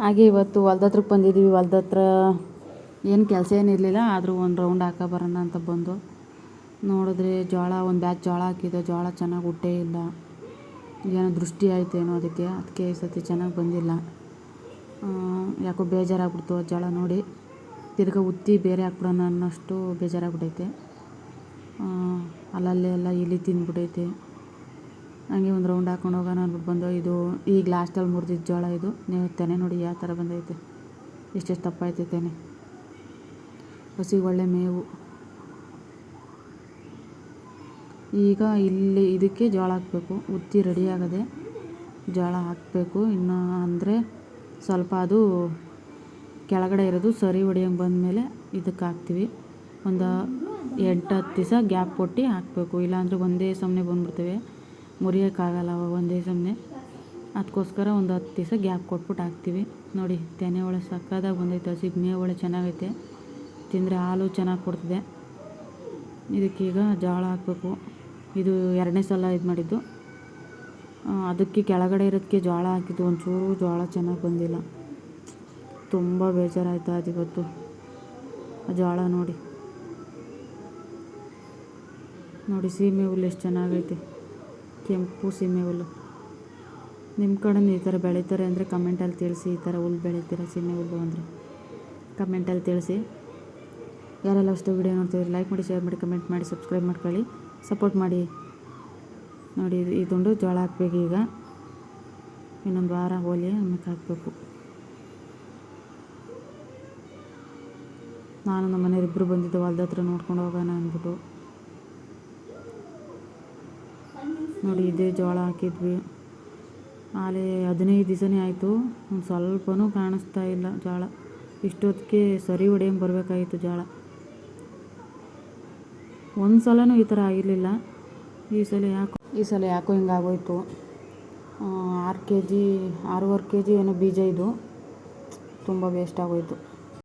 ಹಾಗೆ ಇವತ್ತು ಹೊಲ್ದ ಹತ್ರಕ್ಕೆ ಬಂದಿದ್ದೀವಿ. ಹೊಲ್ದ ಹತ್ರ ಏನು ಕೆಲಸ ಏನಿರಲಿಲ್ಲ ಆದರೂ ಒಂದು ರೌಂಡ್ ಹಾಕೋ ಬರೋಣ ಅಂತ ಬಂದು. ನೋಡಿದ್ರೆ ಜೋಳ ಒಂದು ಬ್ಯಾಚ್ ಜೋಳ ಹಾಕಿದ್ದೆ. ಜೋಳ ಚೆನ್ನಾಗಿ ಹುಟ್ಟೇ ಇಲ್ಲ. ಏನೋ ದೃಷ್ಟಿ ಆಯ್ತೇನೋ ಅದಕ್ಕೆ. ಅದಕ್ಕೆ ಈ ಸತಿ ಚೆನ್ನಾಗಿ ಬಂದಿಲ್ಲ. ಯಾಕೋ ಬೇಜಾರಾಗ್ಬಿಡ್ತು ಜೋಳ ನೋಡಿ. ತಿರ್ಗಾ ಉತ್ತಿ ಬೇರೆ ಹಾಕ್ಬಿಡೋಣ ಅನ್ನೋಷ್ಟು ಬೇಜಾರಾಗ್ಬಿಟ್ಟೈತೆ ಆ, ಅಲ್ಲಲ್ಲೇ ಎಲ್ಲ ಇಲಿ ತಿಂದ್ಬಿಟ್ಟೈತೆ ಹಂಗೆ ಒಂದು ರೌಂಡ್ ಹಾಕೊಂಡು ಹೋಗೋಣ ಅಂದ್ಬಿಟ್ಟು ಬಂದು ಇದು ಈಗ ಲಾಸ್ಟಲ್ಲಿ ಮುರಿದಿದ್ದ ಜೋಳ ಇದು. ನೀವು ತೆನೆ ನೋಡಿ ಯಾವ ಥರ ಬಂದೈತೆ. ಎಷ್ಟೆಷ್ಟು ತಪ್ಪಾಯ್ತು ತೆನೆ. ಹಸಿ ಒಳ್ಳೆ ಮೇವು. ಈಗ ಇಲ್ಲಿ ಇದಕ್ಕೆ ಜೋಳ ಹಾಕಬೇಕು. ಉತ್ತಿ ರೆಡಿ ಆಗದೆ ಜೋಳ ಹಾಕಬೇಕು. ಇನ್ನು ಅಂದರೆ ಸ್ವಲ್ಪ ಅದು ಕೆಳಗಡೆ ಇರೋದು ಸರಿ ಹೊಡಿಯಂಗೆ ಬಂದಮೇಲೆ ಇದಕ್ಕೆ ಹಾಕ್ತೀವಿ. ಒಂದು ಎಂಟು ಹತ್ತು ದಿವಸ ಗ್ಯಾಪ್ ಕೊಟ್ಟು ಹಾಕಬೇಕು. ಇಲ್ಲಾಂದರೆ ಒಂದೇ ಸಮನೆ ಬಂದ್ಬಿಡ್ತವೆ. ಮುರಿಯೋಕ್ಕಾಗಲ್ಲ ಅವಾಗ ಒಂದೇ ಸಮನೆ. ಅದಕ್ಕೋಸ್ಕರ ಒಂದು ಹತ್ತು ದಿವಸ ಗ್ಯಾಪ್ ಕೊಟ್ಬಿಟ್ಟು ಹಾಕ್ತೀವಿ. ನೋಡಿ, ತೆನೆ ಒಳ ಸಕ್ಕದಾಗ ಬಂದೈತೆ ಹಸಿ ಒಳ ಚೆನ್ನಾಗೈತೆ. ತಿಂದರೆ ಹಾಲು ಚೆನ್ನಾಗಿ ಕೊಡ್ತದೆ. ಇದಕ್ಕೀಗ ಜೋಳ ಹಾಕಬೇಕು. ಇದು ಎರಡನೇ ಸಲ ಇದು ಮಾಡಿದ್ದು. ಅದಕ್ಕೆ ಕೆಳಗಡೆ ಇರೋದಕ್ಕೆ ಜೋಳ ಹಾಕಿದ್ದು. ಒಂಚೂರು ಜೋಳ ಚೆನ್ನಾಗಿ ಬಂದಿಲ್ಲ. ತುಂಬ ಬೇಜಾರಾಯ್ತು ಅದು ಇವತ್ತು. ಆ ಜೋಳ ನೋಡಿ. ನೋಡಿ, ಸೀಮೆ ಹುಲ್ಲು ಎಷ್ಟು ಚೆನ್ನಾಗೈತೆ. ಕೆಂಪು ಸೀಮೆ ಹುಲ್ಲು. ನಿಮ್ಮ ಕಡೆ ಈ ಥರ ಬೆಳೀತಾರೆ ಅಂದರೆ ಕಮೆಂಟಲ್ಲಿ ತಿಳಿಸಿ, ಈ ಥರ ಹುಲ್ಲು ಬೆಳೀತೀರ, ಸೀಮೆ ಹುಲ್ಲು ಅಂದರೆ? ಕಮೆಂಟಲ್ಲಿ ತಿಳಿಸಿ. ಯಾರೆಲ್ಲ ಅಷ್ಟು ವೀಡಿಯೋ ನೋಡ್ತೀವಿ ಲೈಕ್ ಮಾಡಿ ಶೇರ್ ಮಾಡಿ ಕಮೆಂಟ್ ಮಾಡಿ ಸಬ್ಸ್ಕ್ರೈಬ್ ಮಾಡ್ಕೊಳ್ಳಿ. ಸಪೋರ್ಟ್ ಮಾಡಿ. ನೋಡಿ, ಇದು- ತುಂಡು ಜೋಳ ಹಾಕ್ಬೇಕು ಈಗ. ಇನ್ನೊಂದು ವಾರ ಹೋಲಿ ಆಮೇಲೆ ಹಾಕಬೇಕು. ನಾನು ನಮ್ಮ ಮನೆಯವ್ರಿಬ್ಬರು ಬಂದಿದ್ದು ಹೊಲ್ದ ಹತ್ರ ನೋಡ್ಕೊಂಡು ಹೋಗೋಣ ಅಂದ್ಬಿಟ್ಟು. ನೋಡಿ, ಇದೇ ಜೋಳ ಹಾಕಿದ್ವಿ. ಆಲೆ ಹದಿನೈದು ದಿವಸನೇ ಆಯಿತು. ಒಂದು ಸ್ವಲ್ಪನೂ ಕಾಣಿಸ್ತಾ ಇಲ್ಲ ಜೋಳ. ಇಷ್ಟೊತ್ತಿಗೆ ಸರಿ ಹೊಡೆಯಂ ಬರಬೇಕಾಗಿತ್ತು ಜೋಳ. ಒಂದು ಸಲನೂ ಈ ಥರ ಆಗಿರಲಿಲ್ಲ. ಈ ಸಲ ಯಾಕೋ, ಈ ಸಲ ಯಾಕೋ ಹಿಂಗಾಗೋಯ್ತು. ಆರು ಕೆ ಜಿ ಆರೂವರೆ ಕೆ ಜಿ ಏನೋ ಬೀಜ ಇದು. ತುಂಬ ವೇಸ್ಟ್ ಆಗೋಯ್ತು.